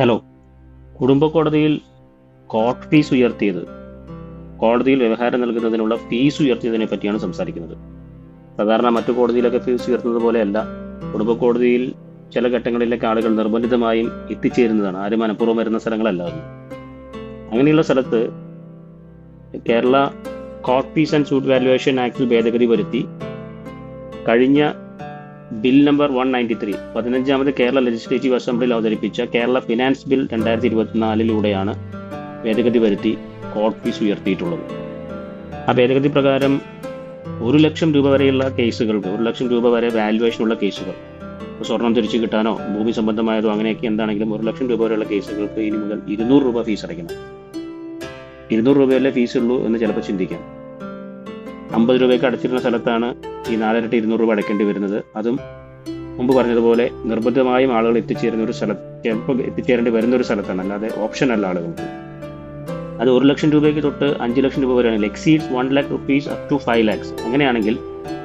Hello കുടുംബ കോടതിയിൽ court fees ഉയർത്തിയത്. കോടതിയിൽ വ്യവഹാരം നൽകുന്നതിനുള്ള ഫീസ് ഉയർത്തിയതിനെ പറ്റിയാണ് സംസാരിക്കുന്നത്. സാധാരണ മറ്റു കോടതിയിലൊക്കെ ഫീസ് ഉയർത്തുന്നത് പോലെയല്ല. കുടുംബ കോടതിയിൽ ചില ഘട്ടങ്ങളിലൊക്കെ ആളുകൾ നിർബന്ധിതമായും എത്തിച്ചേരുന്നതാണ്. ആരും മനഃപൂർവം വരുന്ന സ്ഥലങ്ങളല്ല അത്. അങ്ങനെയുള്ള സ്ഥലത്ത് Kerala court fees and suit valuation ആക്ടിൽ ഭേദഗതി വരുത്തി കഴിഞ്ഞ bill number one ninety three. പതിനഞ്ചാമത് Kerala legislative അസംബ്ലിയിൽ അവതരിപ്പിച്ച കേരള ഫിനാൻസ് ബിൽ രണ്ടായിരത്തി ഇരുപത്തിനാലിലൂടെയാണ് ഭേദഗതി വരുത്തി കോർട്ട് ഫീസ് ഉയർത്തിയിട്ടുള്ളത്. ആ ഭേദഗതി പ്രകാരം ഒരു ലക്ഷം രൂപ വരെയുള്ള കേസുകൾക്ക് ഒരു ലക്ഷം രൂപ വരെ വാല്യുവേഷനുള്ള കേസുകൾ സ്വർണം തിരിച്ചു കിട്ടാനോ ഭൂമി സംബന്ധമായതോ അങ്ങനെയൊക്കെ എന്താണെങ്കിലും ഒരു ലക്ഷം രൂപ വരെയുള്ള കേസുകൾക്ക് ഇനി മുതൽ ഇരുന്നൂറ് രൂപ ഫീസ് അടയ്ക്കണം. ഇരുന്നൂറ് രൂപയല്ലേ ഫീസ് ഉള്ളൂ എന്ന് ചിലപ്പോൾ ചിന്തിക്കാം. അമ്പത് രൂപയ്ക്ക് അടച്ചിരുന്ന സ്ഥലത്താണ് ഈ നാലരട്ടി ഇരുന്നൂറ് രൂപ അടയ്ക്കേണ്ടി വരുന്നത്. അതും മുമ്പ് പറഞ്ഞതുപോലെ നിർബന്ധമായും ആളുകൾ എത്തിച്ചേരുന്ന ഒരു സ്ഥലത്ത് ചിലപ്പോൾ എത്തിച്ചേരേണ്ടി വരുന്ന ഒരു സ്ഥലത്താണ്. അല്ലാതെ ഓപ്ഷൻ അല്ല ആളുകൾക്ക്. അത് ഒരു ലക്ഷം രൂപയ്ക്ക് തൊട്ട് അഞ്ച് ലക്ഷം രൂപ വരെയാണ്. Exceeds one lakh rupees up to five lakhs അങ്ങനെയാണെങ്കിൽ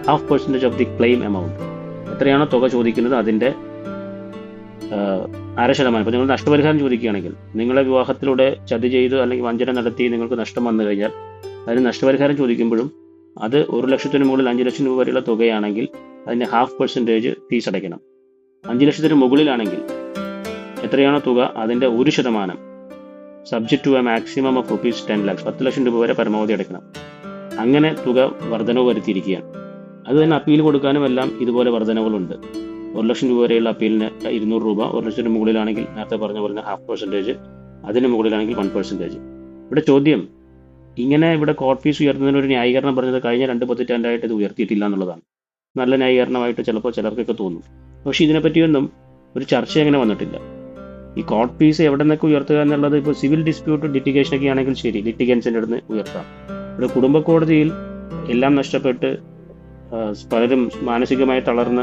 half percentage of the claim amount എത്രയാണോ തുക ചോദിക്കുന്നത് അതിന്റെ അര ശതമാനം. ഇപ്പോൾ നിങ്ങൾ നഷ്ടപരിഹാരം ചോദിക്കുകയാണെങ്കിൽ നിങ്ങളെ വിവാഹത്തിലൂടെ ചതി ചെയ്ത് അല്ലെങ്കിൽ വഞ്ചന നടത്തി നിങ്ങൾക്ക് നഷ്ടം വന്നു കഴിഞ്ഞാൽ അതിന് നഷ്ടപരിഹാരം ചോദിക്കുമ്പോഴും അത് ഒരു ലക്ഷത്തിന് മുകളിൽ അഞ്ച് ലക്ഷം രൂപ വരെയുള്ള തുകയാണെങ്കിൽ അതിന്റെ ഹാഫ് പെർസെന്റേജ് ഫീസ് അടയ്ക്കണം. അഞ്ച് ലക്ഷത്തിന് മുകളിലാണെങ്കിൽ എത്രയാണോ തുക? അതിന്റെ ഒരു ശതമാനം. Subject to a maximum of rupees ten lakhs പത്ത് ലക്ഷം രൂപ വരെ പരമാവധി അടയ്ക്കണം. അങ്ങനെ തുക വർധനവ് വരുത്തിയിരിക്കുകയാണ്. അത് തന്നെ അപ്പീൽ കൊടുക്കാനും എല്ലാം ഇതുപോലെ വർധനവുകളുണ്ട്. ഒരു ലക്ഷം രൂപ വരെയുള്ള അപ്പീലിന് ഇരുന്നൂറ് രൂപ ഒരു ലക്ഷത്തിന് മുകളിലാണെങ്കിൽ നേരത്തെ പറഞ്ഞ പോലെ ഹാഫ് പെർസെന്റേജ് അതിന് മുകളിലാണെങ്കിൽ വൺ പെർസെന്റേജ് ഇവിടെ ചോദ്യം ഇങ്ങനെ ഇവിടെ കോർട്ട് ഫീസ് ഉയർത്തുന്നതിന് ഒരു ന്യായീകരണം പറഞ്ഞത് കഴിഞ്ഞ രണ്ട് പതിറ്റാണ്ടായിട്ട് ഇത് ഉയർത്തിയിട്ടില്ല എന്നുള്ളതാണ്. നല്ല ന്യായീകരണമായിട്ട് ചിലപ്പോൾ ചിലർക്കൊക്കെ തോന്നും. പക്ഷേ ഇതിനെപ്പറ്റിയൊന്നും ഒരു ചർച്ച അങ്ങനെ വന്നിട്ടില്ല. ഈ കോർട്ട് ഫീസ് എവിടെ നിന്നൊക്കെ ഉയർത്തുക എന്നുള്ളത് ഇപ്പോൾ സിവിൽ ഡിസ്പ്യൂട്ട് ലിറ്റിഗേഷൻ ഒക്കെ ആണെങ്കിൽ ശരി ലിറ്റിഗൻസിന്റെ അടുത്ത് ഉയർത്താം. ഇവിടെ കുടുംബ കോടതിയിൽ എല്ലാം നഷ്ടപ്പെട്ട് പലരും മാനസികമായി തളർന്ന്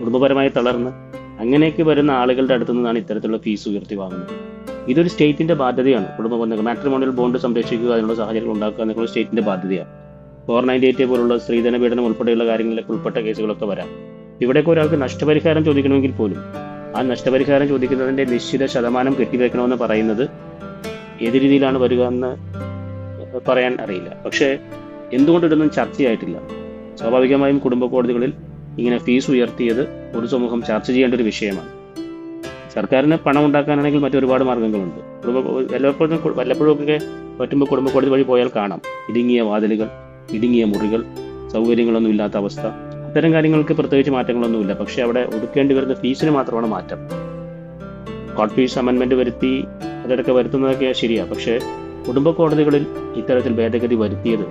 കുടുംബപരമായി തളർന്ന് അങ്ങനെയൊക്കെ വരുന്ന ആളുകളുടെ അടുത്തു നിന്നാണ് ഇത്തരത്തിലുള്ള ഫീസ് ഉയർത്തി വാങ്ങുന്നത്. ഇതൊരു സ്റ്റേറ്റിന്റെ ബാധ്യതയാണ്. കുടുംബ ബന്ധങ്ങൾ മാട്രിമോണിയൽ ബോണ്ട് സംരക്ഷിക്കുക അതിനുള്ള സാഹചര്യങ്ങൾ ഉണ്ടാക്കുക എന്നുള്ള സ്റ്റേറ്റിന്റെ ബാധ്യതയാണ്. ഫോർ നയന്റി എയ്റ്റ് പോലുള്ള സ്ത്രീധന പീഡനം ഉൾപ്പെടെയുള്ള കാര്യങ്ങളിലേക്ക് ഉൾപ്പെട്ട കേസുകളൊക്കെ വരാം. ഇവിടെയൊക്കെ ഒരാൾക്ക് നഷ്ടപരിഹാരം ചോദിക്കണമെങ്കിൽ പോലും ആ നഷ്ടപരിഹാരം ചോദിക്കുന്നതിന്റെ നിശ്ചിത ശതമാനം കെട്ടിവെക്കണമെന്ന് പറയുന്നത് ഏത് രീതിയിലാണ് വരിക എന്ന് പറയാൻ അറിയില്ല. പക്ഷേ എന്തുകൊണ്ട് ഇതൊന്നും ചർച്ചയായിട്ടില്ല? സ്വാഭാവികമായും കുടുംബ കോടതികളിൽ ഇങ്ങനെ ഫീസ് ഉയർത്തിയത് പൊതുസമൂഹം സമൂഹം ചർച്ച ചെയ്യേണ്ട ഒരു വിഷയമാണ്. സർക്കാരിന് പണം ഉണ്ടാക്കാനാണെങ്കിൽ മറ്റൊരുപാട് മാർഗങ്ങളുണ്ട് കുടുംബ വല്ലപ്പോഴും വല്ലപ്പോഴും ഒക്കെ പറ്റുമ്പോൾ കുടുംബ കോടതി വഴി പോയാൽ കാണാം. ഇടുങ്ങിയ വാതിലുകൾ ഇടുങ്ങിയ മുറികൾ സൗകര്യങ്ങളൊന്നും ഇല്ലാത്ത അവസ്ഥ. അത്തരം കാര്യങ്ങൾക്ക് പ്രത്യേകിച്ച് മാറ്റങ്ങളൊന്നുമില്ല പക്ഷേ അവിടെ ഒടുക്കേണ്ടി വരുന്ന ഫീസിന് മാത്രമാണ് മാറ്റം. കോർട്ട് ഫീസ് അമെൻമെന്റ് വരുത്തി അതിലൊക്കെ വരുത്തുന്നതൊക്കെ ശരിയാണ് പക്ഷേ കുടുംബ കോടതികളിൽ ഇത്തരത്തിൽ ഭേദഗതി വരുത്തിയത്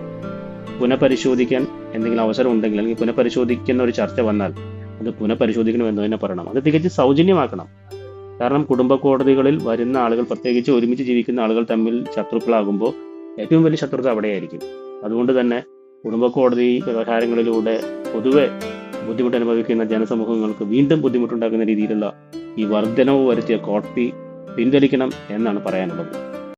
പുനഃപരിശോധിക്കാൻ എന്തെങ്കിലും അവസരം ഉണ്ടെങ്കിൽ അല്ലെങ്കിൽ പുനഃപരിശോധിക്കുന്ന ഒരു ചർച്ച വന്നാൽ അത് പുനഃപരിശോധിക്കണം എന്ന് തന്നെ പറയണം. അത് തികച്ചും സൗജന്യമാക്കണം. കാരണം കുടുംബ കോടതികളിൽ വരുന്ന ആളുകൾ പ്രത്യേകിച്ച് ഒരുമിച്ച് ജീവിക്കുന്ന ആളുകൾ തമ്മിൽ ശത്രുക്കളാകുമ്പോൾ ഏറ്റവും വലിയ ശത്രുത അവിടെയായിരിക്കും. അതുകൊണ്ട് തന്നെ കുടുംബ കോടതി വ്യവഹാരങ്ങളിലൂടെ പൊതുവെ ബുദ്ധിമുട്ട് അനുഭവിക്കുന്ന ജനസമൂഹങ്ങൾക്ക് വീണ്ടും ബുദ്ധിമുട്ടുണ്ടാക്കുന്ന രീതിയിലുള്ള ഈ വർധനവ് വരുത്തിയ കോടതി പിൻവലിക്കണം എന്നാണ് പറയാനുള്ളത്.